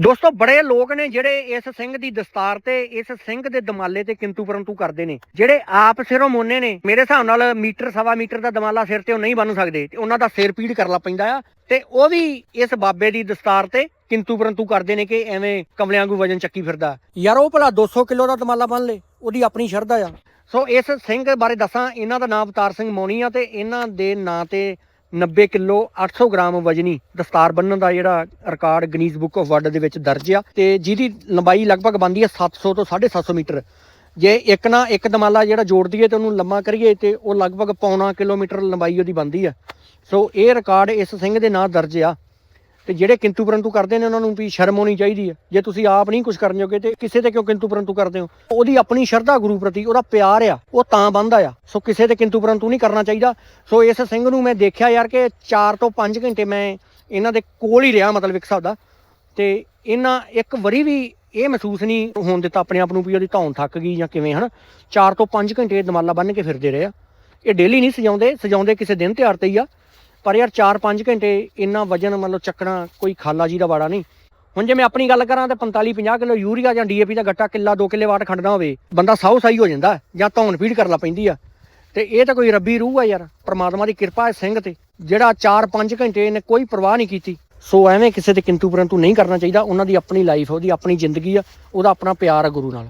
ਦੋਸਤੋ, ਬੜੇ ਲੋਕ ਨੇ ਜਿਹੜੇ ਇਸ ਸਿੰਘ ਦੀ ਦਸਤਾਰ ਤੇ, ਇਸ ਸਿੰਘ ਦੇ ਦਮਾਲੇ ਤੇ ਕਿੰਤੂ ਪਰੰਤੂ ਕਰਦੇ ਨੇ। ਜਿਹੜੇ ਆਪ ਸਿਰੋਂ ਮੋਨੇ ਨੇ, ਮੇਰੇ ਹਿਸਾਬ ਨਾਲ ਮੀਟਰ, ਸਵਾ ਮੀਟਰ ਦਾ ਦਮਾਲਾ ਸਿਰ ਤੇ ਉਹ ਨਹੀਂ ਬੰਨ ਸਕਦੇ। ਤੇ ਉਹਨਾਂ ਦਾ ਸਿਰ ਪੀੜ ਕਰਨਾ ਪੈਂਦਾ ਆ। ਤੇ ਉਹ ਵੀ ਇਸ ਬਾਬੇ ਦੀ ਦਸਤਾਰ ਤੇ ਕਿੰਤੂ ਪਰੰਤੂ ਕਰਦੇ ਨੇ ਕਿ ਐਵੇਂ ਕਮਲਿਆਂ ਵਾਂਗੂ ਵਜਨ ਚੱਕੀ ਫਿਰਦਾ। ਯਾਰ, ਉਹ ਭਲਾ 200 ਕਿਲੋ ਦਾ ਦਮਾਲਾ ਬੰਨ ਲੇ, ਉਹਦੀ ਆਪਣੀ ਸ਼ਰਧਾ ਆ। ਸੋ ਇਸ ਸਿੰਘ ਬਾਰੇ ਦੱਸਾਂ, ਇਹਨਾਂ ਦਾ ਨਾਮ ਅਵਤਾਰ ਸਿੰਘ ਮੋਣੀ ਆ ਤੇ ਇਹਨਾਂ ਦੇ ਨਾਂ ਤੇ 90 ਕਿਲੋ 800 ਗ੍ਰਾਮ ਵਜਨੀ ਦਸਤਾਰ ਬੰਨਣ ਦਾ ਜਿਹੜਾ record Guinness book of world ਦੇ ਵਿੱਚ ਦਰਜ ਆ ਤੇ ਜਿਹਦੀ ਲੰਬਾਈ ਲਗਭਗ ਬਣਦੀ ਹੈ 700 ਤੋਂ 750 ਮੀਟਰ। ਜੇ ਇੱਕ ਨਾ ਇੱਕ ਦਮਾਲਾ ਜਿਹੜਾ ਜੋੜ ਦਈਏ ਤੇ ਉਹਨੂੰ ਲੰਮਾ ਕਰੀਏ ਤੇ ਉਹ ਲਗਭਗ ਪੌਣਾ ਕਿਲੋਮੀਟਰ ਲੰਬਾਈ ਉਹਦੀ ਬਣਦੀ ਆ। ਸੋ ਇਹ ਰਿਕਾਰਡ ਇਸ ਸਿੰਘ ਦੇ ਨਾਂ ਦਰਜ ਆ। ਤੇ ਜਿਹੜੇ ਕਿੰਤੂ ਪਰੰਤੂ ਕਰਦੇ ਨੇ ਉਹਨਾਂ ਨੂੰ ਵੀ ਸ਼ਰਮ ਹੋਣੀ ਚਾਹੀਦੀ ਹੈ। ਜੇ ਤੁਸੀਂ ਆਪ ਨਹੀਂ ਕੁਝ ਕਰਨ ਜੋਗੇ ਤੇ ਕਿਸੇ ਤੇ ਕਿਉਂ ਕਿੰਤੂ ਪਰੰਤੂ ਕਰਦੇ ਹੋ? ਉਹਦੀ ਆਪਣੀ ਸ਼ਰਧਾ ਗੁਰੂ ਪ੍ਰਤੀ, ਉਹਦਾ ਪਿਆਰ ਆ, ਉਹ ਤਾਂ ਬੰਦਾ ਆ। ਸੋ ਕਿਸੇ ਤੇ ਕਿੰਤੂ ਪਰੰਤੂ ਨਹੀਂ ਕਰਨਾ ਚਾਹੀਦਾ। ਸੋ ਇਸ ਸਿੰਘ ਨੂੰ ਮੈਂ ਦੇਖਿਆ ਯਾਰ ਕਿ 4 ਤੋਂ 5 ਘੰਟੇ ਮੈਂ ਇਹਨਾਂ ਦੇ ਕੋਲ ਹੀ ਰਿਹਾ ਮਤਲਬ ਇੱਕ ਹਿਸਾਬ ਦਾ। ਤੇ ਇਹਨਾਂ ਇੱਕ ਵਾਰੀ ਵੀ ਇਹ ਮਹਿਸੂਸ ਨਹੀਂ ਹੋਣ ਦਿੱਤਾ, ਆਪਣੇ ਆਪ ਨੂੰ ਵੀ ਉਹਦੀ ਧੌਣ ਥੱਕ ਗਈ ਜਾਂ ਕਿਵੇਂ, ਹਨ? 4 ਤੋਂ 5 ਘੰਟੇ ਇਹ ਦਮਾਲਾ ਬੰਨ ਕੇ ਫਿਰਦੇ ਰਹੇ ਆ। ਇਹ ਡੇਲੀ ਨਹੀਂ ਸਜਾਉਂਦੇ ਸਜਾਉਂਦੇ ਕਿਸੇ ਦਿਨ ਤਿਉਹਾਰ ਤੇ ਹੀ ਆ। ਪਰ ਯਾਰ 4-5 ਘੰਟੇ ਇੰਨਾ ਵਜਨ ਮਤਲਬ ਚੱਕਣਾ ਕੋਈ ਖਾਲਾ ਜੀ ਦਾ ਵਾੜਾ ਨਹੀਂ। ਹੁਣ ਜੇ ਮੈਂ ਆਪਣੀ ਗੱਲ ਕਰਾਂ ਤਾਂ 45-50 ਕਿਲੋ ਯੂਰੀਆ ਜਾਂ ਡੀਏਪੀ ਦਾ ਗੱਟਾ ਕਿੱਲਾ 2 ਕਿੱਲੇ ਵਾਟ ਖੰਡਣਾ ਹੋਵੇ, ਬੰਦਾ ਸਾਊ ਸਾਈ ਹੋ ਜਾਂਦਾ ਜਾਂ ਧੌਣ ਫੀਡ ਕਰਨਾ ਪੈਂਦੀ ਆ। ਤੇ ਇਹ ਤਾਂ ਕੋਈ ਰੱਬੀ ਰੂਹ ਆ ਯਾਰ, ਪ੍ਰਮਾਤਮਾ ਦੀ ਕਿਰਪਾ ਹੈ ਸਿੰਘ ਤੇ, ਜਿਹੜਾ 4-5 ਘੰਟੇ ਇਹਨੇ ਕੋਈ ਪਰਵਾਹ ਨਹੀਂ ਕੀਤੀ। ਸੋ ਐਵੇਂ ਕਿਸੇ ਤੇ ਕਿੰਤੂ ਪਰੰਤੂ ਨਹੀਂ ਕਰਨਾ ਚਾਹੀਦਾ, ਉਹਨਾਂ ਦੀ ਆਪਣੀ ਲਾਈਫ ਉਹਦੀ ਆਪਣੀ ਜ਼ਿੰਦਗੀ ਆ, ਉਹਦਾ ਆਪਣਾ ਪਿਆਰ ਆ ਗੁਰੂ ਨਾਲ।